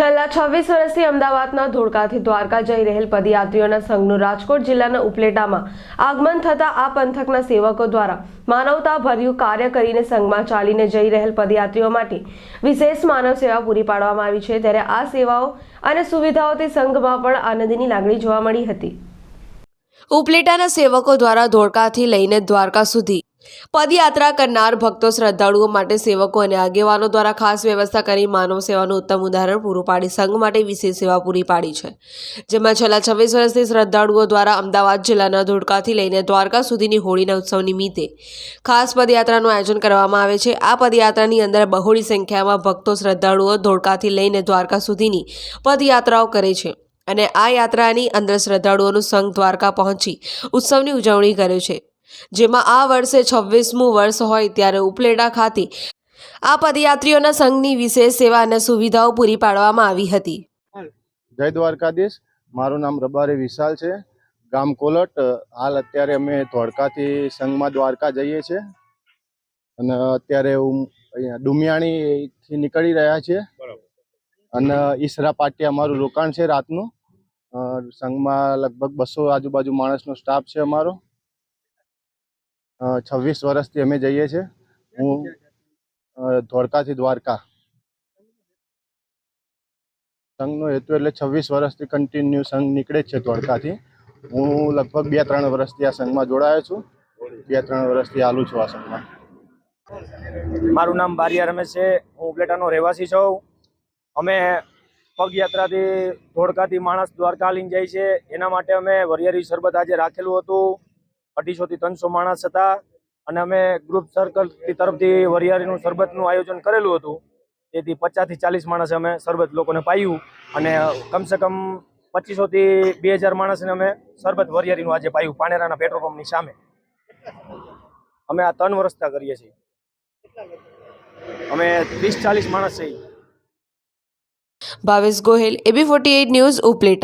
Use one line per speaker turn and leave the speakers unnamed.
છવ્વીસ વર્ષથી અમદાવાદના ધોળકાથી દ્વારકા જઈ રહેલ પદયાત્રીઓના સંઘનું રાજકોટ જિલ્લાના ઉપલેટામાં આગમન થતા આ પંથકના સેવકો દ્વારા માનવતાભર્યું કાર્ય કરીને સંઘમાં ચાલીને જઈ રહેલ પદયાત્રીઓ માટે વિશેષ માનવ સેવા પૂરી પાડવામાં આવી છે. ત્યારે આ સેવાઓ અને સુવિધાઓથી સંઘમાં પણ આનંદની લાગણી જોવા મળી હતી. ઉપલેટાના સેવકો દ્વારા ધોળકાથી લઈને દ્વારકા સુધી પદયાત્રા કરનાર ભક્તો શ્રદ્ધાળુઓ માટે સેવકો અને આગેવાનો દ્વારા ખાસ વ્યવસ્થા કરી માનવ સેવાનું ઉત્તમ ઉદાહરણ પૂરું પાડી સંઘ માટે વિશેષ સેવા પૂરી પાડી છે. જેમાં છેલ્લા છવ્વીસ વર્ષથી શ્રદ્ધાળુઓ દ્વારા અમદાવાદ જિલ્લાના ધોળકાથી લઈને દ્વારકા સુધીની હોળીના ઉત્સવ નિમિત્તે ખાસ પદયાત્રાનું આયોજન કરવામાં આવે છે. આ પદયાત્રાની અંદર બહોળી સંખ્યામાં ભક્તો શ્રદ્ધાળુઓ ધોળકાથી લઈને દ્વારકા સુધીની પદયાત્રાઓ કરે છે અને આ યાત્રાની અંદર શ્રદ્ધાળુઓનું સંઘ દ્વારકા પહોંચી ઉત્સવની ઉજવણી કરે છે. જેમાં આ વર્ષે છવ્વીસમું વર્ષ હોય ત્યારે ઉપલેટા ખાતે આ પદયાત્રીઓના સંઘની વિશેષ સેવા અને સુવિધાઓ પૂરી પાડવામાં આવી હતી.
જય દ્વારકાધીશ. મારું નામ રબારી વિશાલ છે. ગામ કોલટ. હાલ અત્યારે અમે ધોળકાથી સંઘમાં દ્વારકા જઈએ છીએ. અને અત્યારે હું અહીંયા ડુમિયાણીથી નીકળી રહ્યા છીએ. અને ઈસરા પાટી અમારું રોકાણ છે રાતનું. સંઘમાં લગભગ બસો આજુબાજુ માણસનો સ્ટાફ છે અમારો. છવ્વીસ વર્ષથી અમે જઈએ છીએ. હું ધોળકાથી દ્વારકા. સંઘનો હેતુ એટલે છવ્વીસ વર્ષથી કન્ટિન્યુ સંઘ નીકળે જ છે ધોળકાથી. હું લગભગ બે ત્રણ વર્ષથી આ સંઘમાં જોડાયો છું. બે ત્રણ વર્ષથી આલું છું આ સંઘમાં.
મારું નામ બારિયા રમેશ છે. હું ઉપલેટાનો રહેવાસી છું. અમે પગયાત્રાથી ધોળકાથી માણસ દ્વારકા લઈને જાય છે એના માટે અમે વરિયારી શરબત આજે રાખેલું હતું. અઢીસોથી ત્રણસો માણસ હતા અને અમે ગ્રુપ સર્કલ તરફથી વરિયાળીનું શરબતનું આયોજન કરેલું હતું. તેથી પચાસથી ચાલીસ માણસે અમે શરબત લોકોને પાયું અને કમસે કમ પચીસોથી બે હજાર માણસને અમે શરબત વરિયાળીનું આજે પાયું પાનેરાના પેટ્રોલ પંપની સામે. અમે આ ત્રણ વર્ષતા કરીએ છીએ. અમે ત્રીસ ચાલીસ માણસ છીએ.
Bhavesh Gohil AB forty eight news Upleta.